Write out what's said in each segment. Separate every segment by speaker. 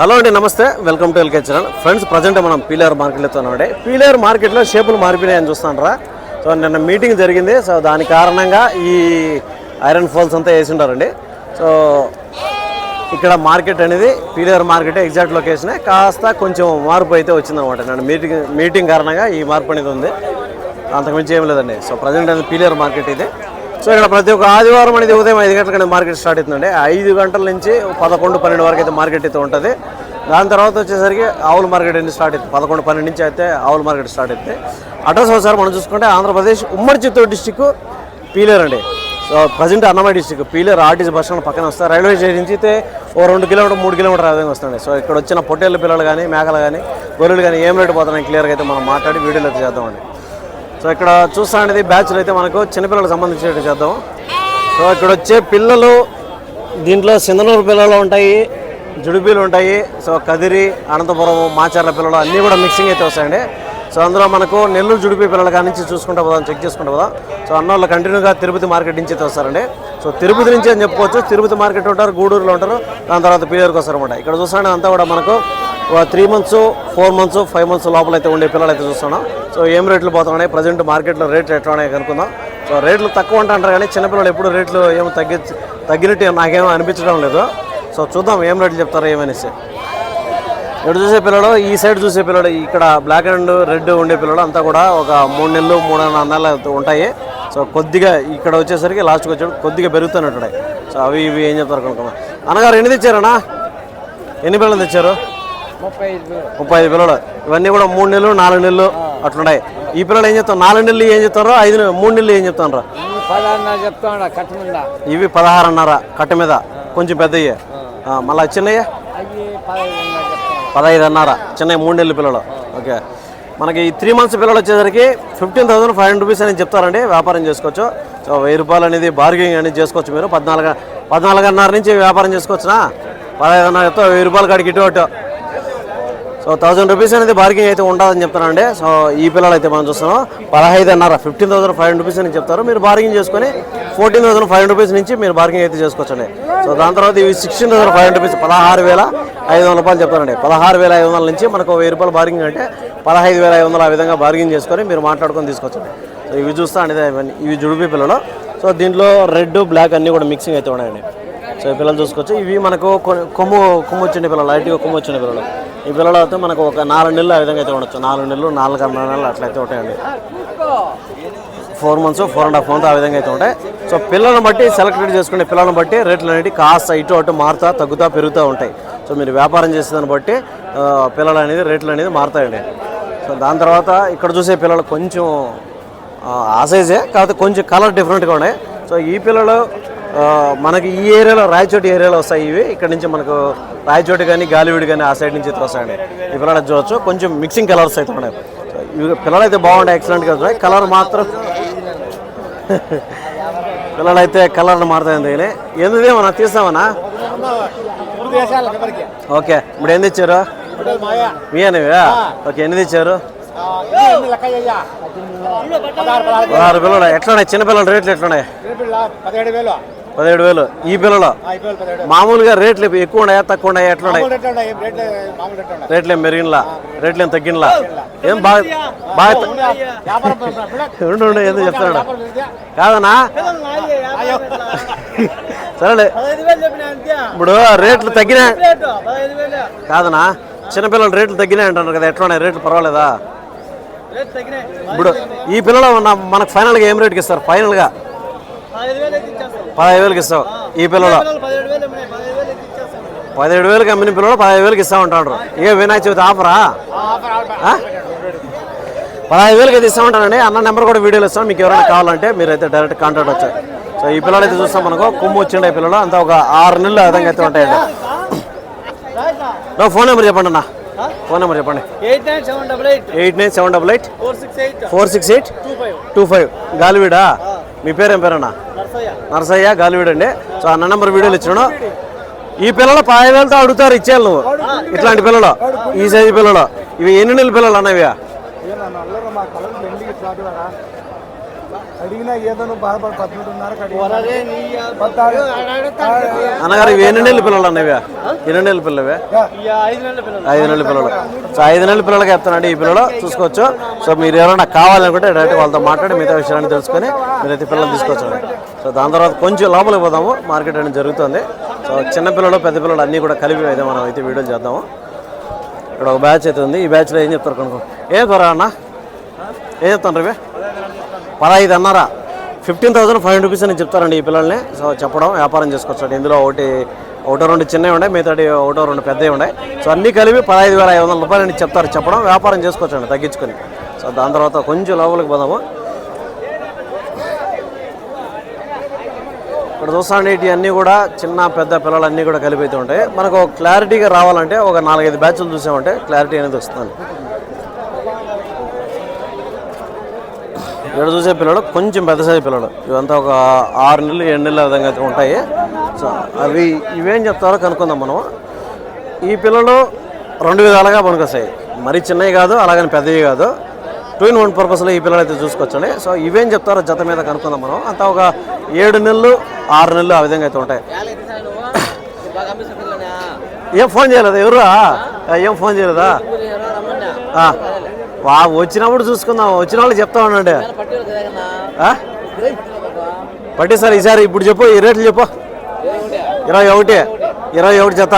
Speaker 1: Hello అండి నమస్తే. Welcome to LK channel. Friends present మనం పీలేరు మార్కెట్లో ఉన్నామండి. పీలేరు మార్కెట్లో షేపులు మారిపోయినాయని చూస్తున్నారా సో నిన్న మీటింగ్ జరిగింది. సో దాని కారణంగా ఈ ఐరన్ ఫాల్స్ అంతా వేసి ఉంటారండి సో ఇక్కడ మార్కెట్ అనేది పీలియర్ మార్కెట్ ఎగ్జాక్ట్ లొకేషనే. కాస్త కొంచెం మార్పు అయితే వచ్చిందనమాట. నేను మీటింగ్ మీటింగ్ కారణంగా ఈ మార్పు అనేది ఉంది. అంతకుమించి ఏం లేదండి. సో ప్రజెంట్ అనేది పీలియర్ మార్కెట్ ఇది. సో ఇక్కడ ప్రతి ఒక్క ఆదివారం అనేది ఉదయం ఐదు గంటలకి మార్కెట్ స్టార్ట్ అవుతుందండి. ఐదు గంటల నుంచి పదకొండు పన్నెండు వరకు అయితే మార్కెట్ అయితే ఉంటుంది. దాని తర్వాత వచ్చేసరికి ఆవుల మార్కెట్ అనేది స్టార్ట్ అవుతుంది. పదకొండు పన్నెండు నుంచి అయితే ఆవుల మార్కెట్ స్టార్ట్ అవుతుంది. అడ్రస్ ఒకసారి మనం చూసుకుంటే ఆంధ్రప్రదేశ్ ఉమ్మడి చిత్తూరు డిస్టిక్ పీలేరు అండి. So present Annamayya district Piler RTC bus stand పక్కన వస్తారు రైల్వే స్టేషన్ నుంచి అయితే ఓ రెండు కిలోమీటర్ మూడు కిలోమీటర్ ఆ విధంగా వస్తుంది సో ఇక్కడ వచ్చిన పొట్టేళ్ళ పిల్లలు కానీ మేకలు కానీ గొర్రెలు కానీ ఏం రేటు పోతున్నాయి క్లియర్గా అయితే మనం మాట్లాడి వీడియోలో అయితే చేద్దామండి. సో ఇక్కడ చూస్తా అనేది బ్యాచ్లు అయితే మనకు చిన్నపిల్లలకు సంబంధించినట్టు చేద్దాం. సో ఇక్కడ వచ్చే పిల్లలు దీంట్లో సింధనూరు పిల్లలు ఉంటాయి జుడిబీలు ఉంటాయి సో కదిరి అనంతపురం మాచర్ల పిల్లలు అన్నీ కూడా మిక్సింగ్ అయితే వస్తాయండి. సో అందులో మనకు నెల్లూరు జుడిపి పిల్లల కాడి నుంచి చూసుకుంటా పోదాం చెక్ చేసుకుంటా పోదాం. సో అన్నోళ్ళు కంటిన్యూగా తిరుపతి మార్కెట్ నుంచి అయితే వస్తారండి. సో తిరుపతి నుంచి అని చెప్పుకోవచ్చు తిరుపతి మార్కెట్ ఉంటారు గూడూరులో ఉంటారు దాని తర్వాత పీలేరుకి వస్తారన్నమాట. ఇక్కడ చూస్తాంటే అంతా కూడా మనకు three months four months five months లోపల అయితే ఉండే పిల్లలు అయితే చూస్తున్నాం. సో ఏం రేట్లు పోతున్నాయి? ప్రజెంట్ మార్కెట్లో రేట్లు ఎట్లా ఉన్నాయి కనుక్కుందాం. సో రేట్లు తక్కువ అంటారు కానీ చిన్నపిల్లలు ఎప్పుడు రేట్లు ఏమో తగ్గి తగ్గినట్టు నాకేమో అనిపించడం లేదు. సో చూద్దాం ఏం రేట్లు చెప్తారో ఏమనేసి. ఇటు చూసే పిల్లలు? ఈ సైడ్ చూసే పిల్లలు. ఇక్కడ బ్లాక్ అండ్ రెడ్ ఉండే పిల్లలు అంతా కూడా ఒక మూడు నెలలు మూడున్నర నెలలు ఉంటాయి. సో కొద్దిగా ఇక్కడ వచ్చేసరికి లాస్ట్కి వచ్చేప్పుడు కొద్దిగా పెరుగుతున్నట్టున్నాయి. సో అవి ఇవి ఏం చెప్తారు కనుక అన్నగారు ఎన్ని తెచ్చారన్నా? ఎన్ని పిల్లలు తెచ్చారు?
Speaker 2: ముప్పై ఐదు
Speaker 1: పిల్లలు. ఇవన్నీ కూడా మూడు నెలలు నాలుగు నెలలు అట్లున్నాయి ఈ పిల్లలు ఏం చెప్తారు? నాలుగు నెలలు ఏం చెప్తారో ఐదు మూడు నెలలు ఏం చెప్తాను ఇవి పదహారున్నర కట్ట మీద. కొంచెం పెద్దయ్యే. మళ్ళీ చిన్నయ్య?
Speaker 2: పదహైదున్నర చెప్తాడు
Speaker 1: పదహైదు అన్నర చిన్న మూడు నెలల పిల్లలు. ఓకే. మనకి ఈ త్రీ మంత్స్ పిల్లలు వచ్చేసరికి fifteen thousand five hundred rupees అని చెప్తారండి. వ్యాపారం చేసుకోవచ్చు. సో వెయ్యి రూపాయలు అనేది బార్గెనింగ్ అనేది చేసుకోవచ్చు మీరు. పద్నాలుగు పద్నాలుగున్నర నుంచి వ్యాపారం చేసుకోవచ్చునా? పదహైదున్నర చెప్తా వెయ్యి రూపాయలు కాడికి ఇటు అటు. సో థౌసండ్ రూపీస్ అనేది బార్గింగ్ అయితే ఉండదని చెప్తానండి సో ఈ పిల్లలు అయితే మనం చూస్తున్నాం. పదహైదు అన్నారు fifteen thousand five hundred rupees అని చెప్తారు. మీరు బార్గింగ్ చేసుకొని fourteen thousand five hundred rupees నుంచి మీరు బార్గింగ్ అయితే చేసుకోవచ్చండి. సో దాని తర్వాత ఇవి sixteen thousand five hundred rupees పదహారు వేల ఐదు వందల రూపాయలు చెప్తారండి పదహారు వేల ఐదు వందల నుంచి మనకు వెయ్యి రూపాయలు బార్గింగ్ అంటే పదహైదు వేల ఐదు వందలు ఆ విధంగా బార్గింగ్ చేసుకొని మీరు మాట్లాడుకొని తీసుకోవచ్చండి సో ఇవి చూస్తా అనేది ఇవి జుడిపి పిల్లలు. సో దీంట్లో రెడ్ బ్లాక్ అన్నీ కూడా మిక్సింగ్ అయితే ఉన్నాయండి. సో ఈ పిల్లలు చూసుకోవచ్చు. ఇవి మనకు కొమ్ము కొమ్ము వచ్చిన పిల్లలు లైట్గా కొమ్ము వచ్చిన పిల్లలు. ఈ పిల్లలు అయితే మనకు ఒక నాలుగు నెలలు ఆ విధంగా అయితే ఉండొచ్చు. నాలుగు నెలలు నాలుగున్నర నెలలు అట్లయితే ఉంటాయండి. Four months four and half month ఆ విధంగా అయితే ఉంటాయి. సో పిల్లలను బట్టి సెలెక్టెడ్ చేసుకునే పిల్లలను బట్టి రేట్లు అనేవి కాస్త ఇటు అటు మారుతా తగ్గుతా పెరుగుతూ ఉంటాయి. సో మీరు వ్యాపారం చేసేదాన్ని బట్టి పిల్లలు అనేది రేట్లు అనేది మారుతాయండి. సో దాని తర్వాత ఇక్కడ చూసే పిల్లలు కొంచెం ఆ, సైజే కాకపోతే కొంచెం కలర్ డిఫరెంట్గా ఉన్నాయి. సో ఈ పిల్లలు మనకి ఈ ఏరియాలో రాయచోటి ఏరియాలో వస్తాయి ఇవి. ఇక్కడ నుంచి మనకు రాయచోటి కానీ గాలివీడి కానీ ఆ సైడ్ నుంచి వస్తాయండి. ఈ పిల్లలు చూడవచ్చు కొంచెం మిక్సింగ్ కలర్స్ అయితే ఉన్నాయి. ఇవి పిల్లలు అయితే బాగుంటాయి ఎక్సలెంట్గా ఉన్నాయి. కలర్ మాత్రం పిల్లలు అయితే కలర్ మారుతాయి కానీ. ఎందుదే మనం తీస్తామన్నా ఓకే. ఇప్పుడు ఏంది ఇచ్చారు మీయనివా ఓకే ఎన్ని తెచ్చారు? పదహారు పిల్లలు. ఎట్లున్నాయి? చిన్న పిల్లల రేట్లు ఎట్లున్నాయి?
Speaker 2: పదిహేడు వేలు.
Speaker 1: ఈ పిల్లలు మామూలుగా రేట్లు ఎక్కువ ఉన్నాయా తక్కువ ఉన్నాయా ఎట్లున్నాయి
Speaker 2: రేట్లు ఉన్నాయి రేట్లు
Speaker 1: ఏం పెరిగినలా? రేట్లు ఏం తగ్గినలా? ఏం బాగా బాగా ఉండు ఉండు ఎందుకు చెప్తున్నాడు కాదనా సరేలే. ఇప్పుడు రేట్లు తగ్గినా కాదనా చిన్నపిల్లల రేట్లు తగ్గినాయి అంటున్నారు కదా ఎట్లా ఉన్నాయి రేట్లు పర్వాలేదా ఇప్పుడు ఈ పిల్లలు మన- మనకు ఫైనల్గా ఏం రేట్కి ఇస్తారు? ఫైనల్గా.
Speaker 2: పదహైదు అయితే
Speaker 1: వేలకి ఇస్తావు. ఈ పిల్లలు
Speaker 2: పదిహేడు వేలు అయితే
Speaker 1: వేలకి అమ్మిన పిల్లలు పదహైదు వేలకి ఇస్తా ఉంటారు ఏ వినాయక చవితి ఆఫరా? పదహైదు వేలకి అయితే ఇస్తామంటానండి అన్న నెంబర్ కూడా వీడియోలో ఇస్తాం మీకు ఎవరైనా కావాలంటే మీరైతే డైరెక్ట్ కాంటాక్ట్ వచ్చాయి సో ఈ పిల్లలు అయితే చూస్తాం మనకు. కొమ్ము వచ్చిండే పిల్లలు అంతా ఒక ఆరు నెలలు విధంగా అయితే ఉంటాయండి. నా ఫోన్ నెంబర్ చెప్పండి అన్న. ఫోన్ నెంబర్ చెప్పండి.
Speaker 2: Eight nine seven double eight.
Speaker 1: Eight nine seven double eight
Speaker 2: four six eight.
Speaker 1: Four six eight.
Speaker 2: Two five.
Speaker 1: Two five. గాలివీడా? మీ పేరు ఏం పేరన్నా?
Speaker 2: నరసయ్య
Speaker 1: గాలివీడు అండి సో అన్న నెంబర్ వీడియోలు ఇచ్చాను ఈ పిల్లలు పాయవేలతో అడుగుతారు ఇచ్చేయాలి నువ్వు. ఇట్లాంటి పిల్లలు. ఈ సైజు పిల్లలు. ఇవి ఎన్ని నెలల పిల్లలు అన్నవి
Speaker 2: మా కలర్ ఎండికి ఫ్లాట్ అడిగి
Speaker 3: అడిగినా ఏదో నువ్వు బాధపడి
Speaker 1: అన్నగారు ఇవి ఎన్ని నెలల పిల్లలు అన్నవి ఎన్ని నెలల పిల్లవే?
Speaker 2: ఐదు నెలల పిల్లలు.
Speaker 1: ఐదు నెలల పిల్లలు. సో ఐదు నెలల పిల్లలకి చెప్తానండి ఈ పిల్లలు. చూసుకోవచ్చు. సో మీరు ఎవరైనా కావాలనుకుంటే డైరెక్ట్ వాళ్ళతో మాట్లాడి మిగతా విషయాన్ని తెలుసుకొని మీరైతే పిల్లలు తీసుకోవచ్చు సో దాని తర్వాత కొంచెం లోపలికి పోదాము. మార్కెట్ అనేది జరుగుతుంది. సో చిన్న పిల్లలు పెద్ద పిల్లలు అన్నీ కూడా కలిపి అయితే మనం అయితే వీడియోలు చేద్దాము. ఇక్కడ ఒక బ్యాచ్ అయితే ఉంది. ఈ బ్యాచ్లో ఏం చెప్తారు కనుక్కో ఏం త్వర అన్న? ఏం చెప్తాను రవి? పదహైదు అన్నారా? Fifteen thousand five hundred rupees అని చెప్తారండి ఈ పిల్లల్ని. సో చెప్పడం వ్యాపారం చేసుకోవచ్చు. ఇందులో ఒకటి ఒకటో రెండు చిన్నవి ఉన్నాయి మిగతాటి ఒకటో రెండు పెద్దవి ఉన్నాయి. సో అన్నీ కలిపి పదహైదు వేల ఐదు వందల రూపాయలు అని చెప్తారు. చెప్పడం వ్యాపారం చేసుకోవచ్చు అండి తగ్గించుకొని. సో దాని తర్వాత కొంచెం లోపలికి పోదాము. ఇక్కడ చూస్తాండి ఇటు అన్నీ కూడా చిన్న పెద్ద పిల్లలు అన్నీ కూడా కలిపి అయితే ఉంటాయి. మనకు క్లారిటీగా రావాలంటే ఒక నాలుగైదు బ్యాచ్లు చూసామంటే క్లారిటీ అనేది వస్తుంది ఇక్కడ చూసే పిల్లలు కొంచెం పెద్ద సైజు పిల్లలు ఇవంతా ఒక ఆరు నెలలు ఏడు నెలల విధంగా అయితే ఉంటాయి. సో అవి ఇవేం చెప్తారో కనుక్కుందాం మనం ఈ పిల్లలు రెండు విధాలుగా పనికొస్తాయి. మరీ చిన్నవి కాదు అలాగని పెద్దవి కాదు. టూ ఇన్ వన్ పర్పస్లో ఈ పిల్లలు అయితే చూసుకోవచ్చండి. సో ఇవేం చెప్తారో జత మీద కనుక్కుందాం మనం. అంతా ఒక ఏడు నెలలు ఆరు నెలలు ఆ విధంగా అయితే ఉంటాయి. ఏం ఫోన్ చేయలేదా? ఎవరు ఏం ఫోన్ చేయలేదా? వా వచ్చినప్పుడు చూసుకుందాం. వచ్చిన వాళ్ళు చెప్తా ఉండండి? పట్టి సార్ ఈసారి ఇప్పుడు చెప్పు ఈ రేట్లు చెప్పు. ఇరవై ఒకటి ఇరవై ఒకటి జత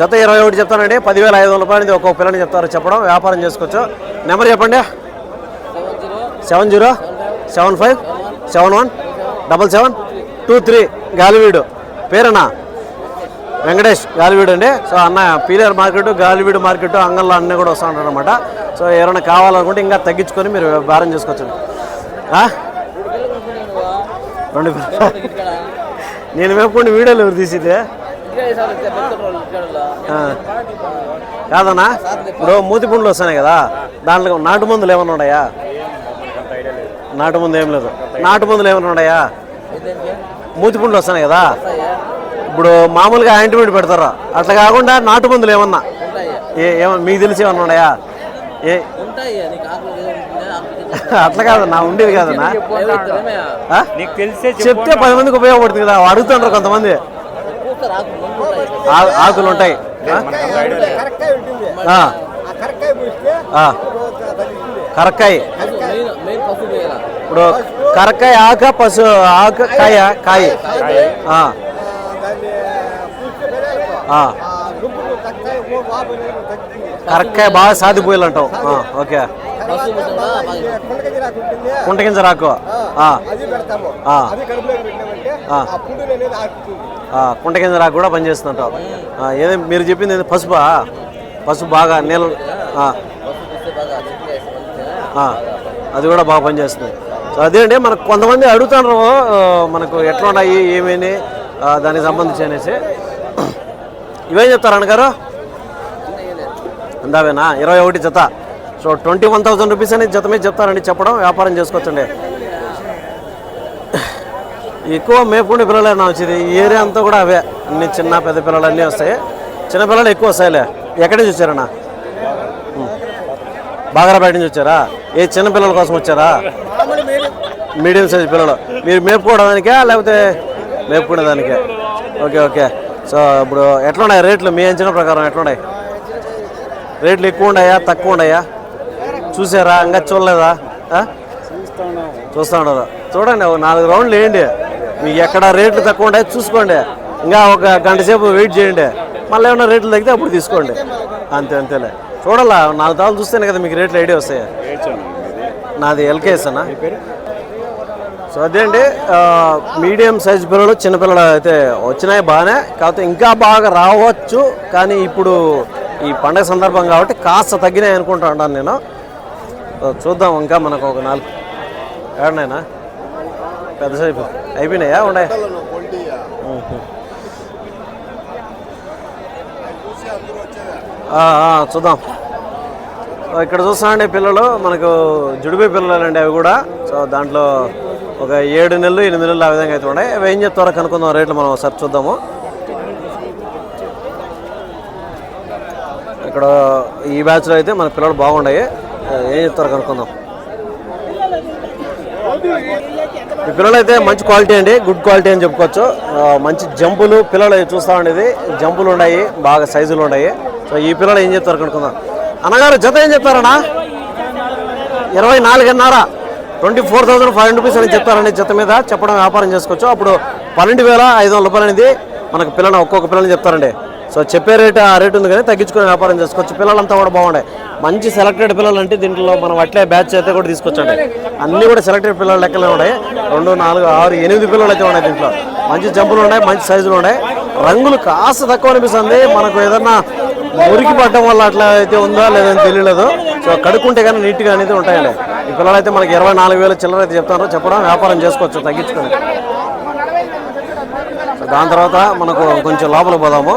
Speaker 1: జత ఇరవై ఒకటి చెప్తానండి. పదివేల ఐదు వందల రూపాయలు ఒక్కొక్క పిల్లని చెప్తారు చెప్పడం వ్యాపారం చేసుకోవచ్చు. నెంబర్ చెప్పండి. Seven zero seven five seven one double seven two three Galiveedu. పేరేనా? Venkatesh Galiveedu అండి. సో అన్న పీలేరు మార్కెట్ గాలివీడు మార్కెట్ అంగల్లో అన్నీ కూడా వస్తూ ఉంటారు అనమాట సో ఎవరైనా కావాలనుకుంటే ఇంకా తగ్గించుకొని మీరు వ్యాపారం చేసుకోవచ్చు? రెండు. నేను మేపుకుంటే వీడియోలు ఎవరు తీసిదే. కాదన్నా? ఇప్పుడు మూతి పుండ్లు వస్తున్నాయి కదా దాంట్లో నాటు మందులు ఏమైనా ఉన్నాయా? నాటు మందు ఏం లేదు. నాటు మందులు ఏమైనా ఉన్నాయా? మూతి పుండ్లు వస్తున్నాయి కదా. ఇప్పుడు మామూలుగా యాంటీబయాటిక్ పెడతారు? అట్లా కాకుండా నాటు మందులు ఏమన్నా? ఏమన్నా మీకు తెలిసి ఏమన్నా ఉన్నాయా? ఏ? అట్లా కాదన్నా ఉండేది కాదన్నా ఆ?
Speaker 4: నీకు తెలిసే
Speaker 1: చెప్తే పది మందికి ఉపయోగపడుతుంది కదా. అడుగుతుంటారు కొంతమంది. ఆకులు ఉంటాయి?
Speaker 3: కరెక్కాయ
Speaker 1: ఇప్పుడు కరక్కాయ ఆక పసు ఆక కాయ కాయ. ఆ,
Speaker 3: కరక్కాయ
Speaker 1: బాగా సాదిపోయిలు అంటావు ఓకే. కుంట గింజ రాకు కుంట గింజ రాకు. కూడా పనిచేస్తుంటావు ఆ, ఏదో మీరు చెప్పింది? పసుపా? పసుపు బాగా నీళ్ళు అది కూడా బాగా పనిచేస్తుంది. సో అదే అండి మనకు కొంతమంది అడుగుతున్నారు మనకు ఎట్లా ఉన్నాయి ఏమేమి దానికి సంబంధించి అనేసి. ఇవేం చెప్తారు అన్నగారు? అందావేనా ఇరవై ఒకటి జత. So twenty one thousand rupees అనేది జత మీద చెప్తారండి చెప్పడం వ్యాపారం చేసుకోవచ్చండి. ఎక్కువ మేపుకుండే పిల్లలైనా వచ్చేది. ఈ ఏరియా అంతా కూడా అవే. అన్ని చిన్న పెద్ద పిల్లలు అన్నీ వస్తాయి. చిన్న పిల్లలు ఎక్కువ వస్తాయిలే. ఎక్కడి నుంచి వచ్చారన్నా? బాగరాపేట నుంచి వచ్చారా? ఏ చిన్న పిల్లల కోసం వచ్చారా? మీడియం సైజ్ పిల్లలు. మీరు మేపుకోవడానికా లేకపోతే మేపుకునేదానికే? Okay okay. సో ఇప్పుడు ఎట్లున్నాయి రేట్లు? మీ అంచనా ప్రకారం ఎట్లున్నాయి? రేట్లు ఎక్కువ ఉన్నాయా? తక్కువ ఉన్నాయా? చూసారా? ఇంకా చూడలేదా? చూస్తా ఉండదా చూడండి ఒక నాలుగు రౌండ్లు వేయండి. మీకు ఎక్కడ రేట్లు తక్కువ ఉంటాయో చూసుకోండి. ఇంకా ఒక గంట సేపు వెయిట్ చేయండి. మళ్ళీ ఏమైనా రేట్లు తగ్గితే అప్పుడు తీసుకోండి. అంతే అంతేలే. చూడాలా? నాలుగు తాళ్ళు చూస్తేనే కదా మీకు రేట్లు ఐడియా వస్తాయి. నాది ఎల్కేఎస్నా సో అదే అండి మీడియం సైజ్ పిల్లలు చిన్నపిల్లలు అయితే వచ్చినాయి బాగానే. కాకపోతే ఇంకా బాగా రావచ్చు. కానీ ఇప్పుడు ఈ పండగ సందర్భం కాబట్టి కాస్త తగ్గినాయి అనుకుంటా ఉంటాను నేను. చూద్దాం ఇంకా మనకు ఒక నాలుగు. ఏడనైనా పెద్ద సైపు అయిపోయినాయా? ఉండే చూద్దాం. ఇక్కడ చూస్తామండి పిల్లలు. మనకు జుడిపి పిల్లలు అండి అవి కూడా. సో దాంట్లో ఒక ఏడు నెలలు ఎనిమిది నెలలు ఆ విధంగా అయితే ఉన్నాయి. అవి ఏం చెప్తారో కనుక్కుందాం. రేట్లు మనం ఒకసారి చూద్దాము. ఇక్కడ ఈ బ్యాచ్లో అయితే మన పిల్లలు బాగున్నాయి ఏం చెప్తారు కనుక్కుందాం. ఈ పిల్లలు అయితే మంచి క్వాలిటీ అండి గుడ్ క్వాలిటీ అని చెప్పుకోవచ్చు. మంచి జంపులు పిల్లలు చూస్తా ఉండేది. జంపులు ఉన్నాయి బాగా సైజులు ఉన్నాయి. సో ఈ పిల్లలు ఏం చెప్తారు కనుక్కుందాం. అన్నగారు జత ఏం చెప్తారన్నా? ఇరవై నాలుగున్నర twenty four thousand five hundred rupees అని చెప్తారండి జత మీద చెప్పడం వ్యాపారం చేసుకోవచ్చు. అప్పుడు పన్నెండు వేల ఐదు వందల రూపాయలు అనేది మనకు పిల్లలు ఒక్కొక్క పిల్లల్ని చెప్తారండి. సో చెప్పే రేట్ ఆ రేటు ఉంది కానీ తగ్గించుకుని వ్యాపారం చేసుకోవచ్చు. పిల్లలంతా కూడా బాగుంటాయి మంచి సెలెక్టెడ్ పిల్లలు అంటే దీంట్లో మనం అట్లే బ్యాచ్ అయితే కూడా తీసుకొచ్చండి. అన్నీ కూడా సెలెక్టెడ్ పిల్లలు లెక్కలే ఉన్నాయి. రెండు నాలుగు ఆరు ఎనిమిది పిల్లలు అయితే ఉన్నాయి దీంట్లో. మంచి జంపులు ఉన్నాయి మంచి సైజులు ఉన్నాయి. రంగులు కాస్త తక్కువ అనిపిస్తుంది. మనకు ఏదన్నా మురికి పడడం వల్ల అట్లా అయితే ఉందా లేదని తెలియలేదు. సో కడుక్కుంటే కానీ నీట్గా అనేది ఉంటాయండి. ఈ పిల్లలు అయితే మనకి ఇరవై నాలుగు వేల చిల్లర అయితే చెప్తారు. చెప్పడం వ్యాపారం చేసుకోవచ్చు తగ్గించుకొని దాని తర్వాత మనకు కొంచెం లోపల పోదాము.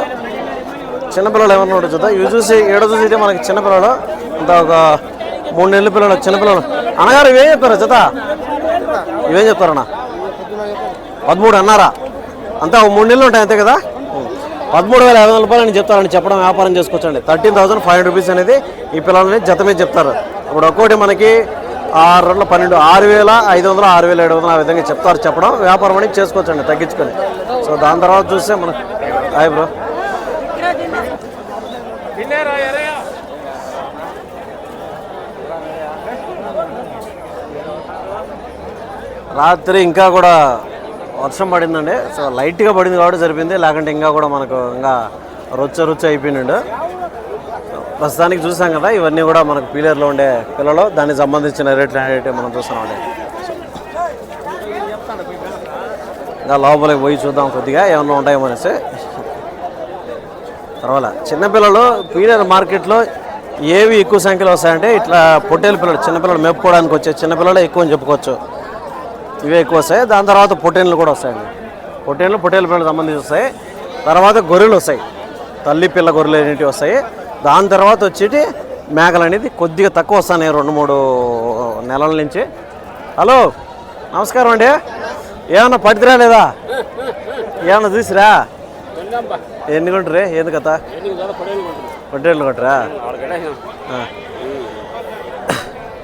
Speaker 1: చిన్నపిల్లలు ఏమన్నా ఉంటే చూద్దాం. ఇవి చూసి ఏడో చూసి అయితే మనకి చిన్నపిల్లలు అంత ఒక మూడు నెలల పిల్లలు చిన్నపిల్లలు. అన్నగారు ఇవేం చెప్పారు జత? ఇవేం చెప్తారన్నా పదమూడు అన్నారా? అంతా ఒక మూడు నెలలు ఉంటాయి అంతే కదా? పదమూడు వేల ఐదు వందల రూపాయలు అని చెప్తారని చెప్పడం వ్యాపారం చేసుకోవచ్చండి. Thirteen thousand five hundred rupees అనేది ఈ పిల్లలని జత మీద చెప్తారు. ఇప్పుడు ఒక్కోటి మనకి ఆరు రెండు పన్నెండు ఆరు వేల ఐదు వందలు ఆరు వేల ఏడు వందలు ఆ విధంగా చెప్తారు చెప్పడం. వ్యాపారం అనేది చేసుకోవచ్చండి తగ్గించుకొని. సో దాని తర్వాత చూస్తే మనం హాయ్ బ్రో. రాత్రి ఇంకా కూడా వర్షం పడిందండి. సో లైట్గా పడింది కాబట్టి జరిపింది. లేకుంటే ఇంకా కూడా మనకు ఇంకా రుచ్చ రొచ్చ అయిపోయినాడు ప్రస్తుతానికి చూసాం కదా ఇవన్నీ కూడా మనకు పీలర్లో ఉండే పిల్లలు. దానికి సంబంధించిన రేట్లు అనేవి మనం చూస్తున్నామండి ఇంకా లోపలికి పోయి చూద్దాం కొద్దిగా. ఏమన్నా ఉంటాయేమో అనేసి. తర్వాత చిన్నపిల్లలు పీడర్ మార్కెట్లో ఏవి ఎక్కువ సంఖ్యలో వస్తాయంటే ఇట్లా పొట్టేలు పిల్లలు చిన్నపిల్లలు మేపుకోవడానికి వచ్చే చిన్నపిల్లలు ఎక్కువ అని చెప్పుకోవచ్చు. ఇవే ఎక్కువ వస్తాయి. దాని తర్వాత పొట్టేన్లు కూడా వస్తాయండి. పొట్టేన్లు పొట్టేలు పిల్లలకు సంబంధించి వస్తాయి. తర్వాత గొర్రెలు వస్తాయి. తల్లి పిల్ల గొర్రెలు అనేటివి వస్తాయి. దాని తర్వాత వచ్చేటి మేకలు అనేది కొద్దిగా తక్కువ వస్తాయి రెండు మూడు నెలల నుంచి. హలో నమస్కారం అండి. ఏమన్నా పడితే లేదా ఏమన్నా చూసిరా? ఎన్ని కొంటారే ఏంది కథ? పొట్టేళ్ళు కొట్టరా.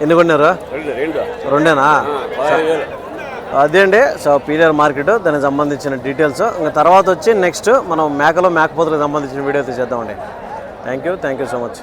Speaker 1: ఎన్ని కొన్నారు రెండేనా? అదే అండి సో పీరియర్ మార్కెట్ దానికి సంబంధించిన డీటెయిల్స్. ఇంకా తర్వాత వచ్చి నెక్స్ట్ మనం మేకలో మేకపోతులకు సంబంధించిన వీడియో అయితే చేద్దామండి. Thank you thank you so much.